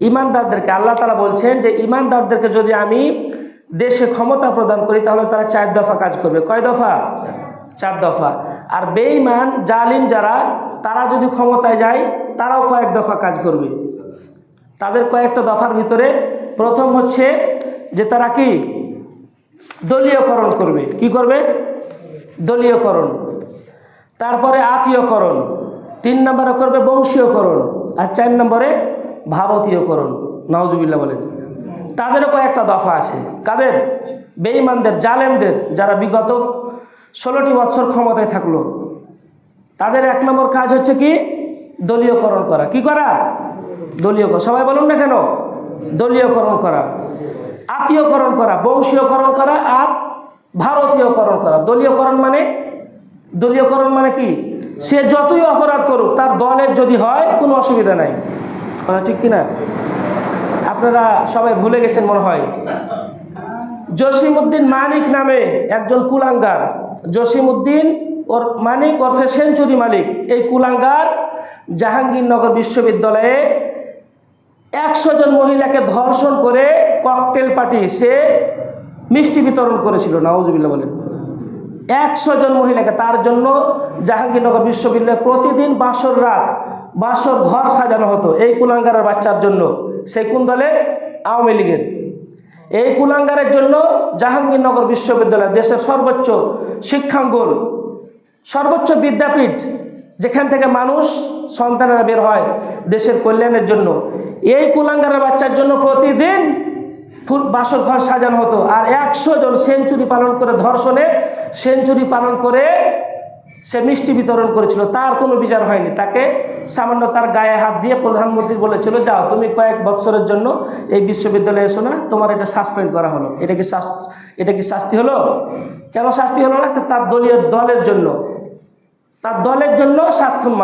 ইমানদারদেরকে আল্লাহ তালা বলছেন যে ইমানদারদেরকে যদি আমি দেশে ক্ষমতা প্রদান করি, তাহলে তারা চার দফা কাজ করবে। কয় দফা? চার দফা। আর বেঈমান, জালিম যারা, তারা যদি ক্ষমতায় যায়, তারাও কয়েক দফা কাজ করবে। তাদের কয়েকটা দফার ভিতরে প্রথম হচ্ছে যে তারা কি? দলীয়করণ করবে। কি করবে? দলীয়করণ। তারপরে আত্মীয়করণ। তিন নম্বরে করবে বংশীয়করণ। আর চার নম্বরে ভারতীয়করণ নওজুবিল্লা বলেন। তাদেরও কয়েকটা দফা আছে। কাদের? বেঈমানদের, জালেমদের যারা বিগত ষোলোটি বছর ক্ষমতায় থাকল। তাদের এক নম্বর কাজ হচ্ছে কি? দলীয়করণ করা। কি করা? দলীয়করণ। সবাই বলুন না কেন? দলীয়করণ করা। আত্মীয়করণ করা, বংশীয়করণ করা আর ভারতীয়করণ করা। দলীয়করণ মানে? দলীয়করণ মানে কি? সে যতই অপরাধ করুক, তার দলের যদি হয়, কোনো অসুবিধা নাই। কথা ঠিক কিনা? আপনারা সবাই ভুলে গেছেন মনে হয়। জসিমউদ্দিন মানিক নামে একজন কুলাঙ্গার। জসিমউদ্দিন ওর মানিক ওরফে সেঞ্চুরি মালিক এই কুলাঙ্গার জাহাঙ্গীরনগর বিশ্ববিদ্যালয়ে একশো জন মহিলাকে ধর্ষণ করে ককটেল পার্টি সে মিষ্টি বিতরণ করেছিল নওয়াজবিল্লা বলেন। একশো জন মহিলাকে তার জন্য জাহাঙ্গীরনগর বিশ্ববিদ্যালয়ে প্রতিদিন বাসর রাত বাসর ঘর সাজানো হতো এই কুলাঙ্গারের বাচ্চার জন্য। সে কোন দলের আওয়ামী লীগের। এই কুলাঙ্গারের জন্য জাহাঙ্গীরনগর বিশ্ববিদ্যালয় দেশের সর্বোচ্চ শিক্ষাঙ্গন, সর্বোচ্চ বিদ্যাপীঠ, যেখান থেকে মানুষ সন্তানেরা বের হয় দেশের কল্যাণের জন্য। এই কুলাঙ্গারের বাচ্চার জন্য প্রতিদিন বাসর ঘর সাজানো হতো। আর একশো জন সেঞ্চুরি পালন করে, ধর্ষণে সেঞ্চুরি পালন করে সে মিষ্টি বিতরণ করেছিল, তার কোনো বিচার হয়নি। তাকে সামান্য তার গায়ে হাত দিয়ে প্রধানমন্ত্রী বলেছিল, যাও, তুমি কয়েক বছরের জন্য এই বিশ্ববিদ্যালয়ে এসো না, তোমার এটা সাসপেন্ড করা হলো। এটা কি এটা কি শাস্তি হলো? কেন শাস্তি হলো না? তার দলীয় দলের জন্য। তার দলের জন্য সাক্ষম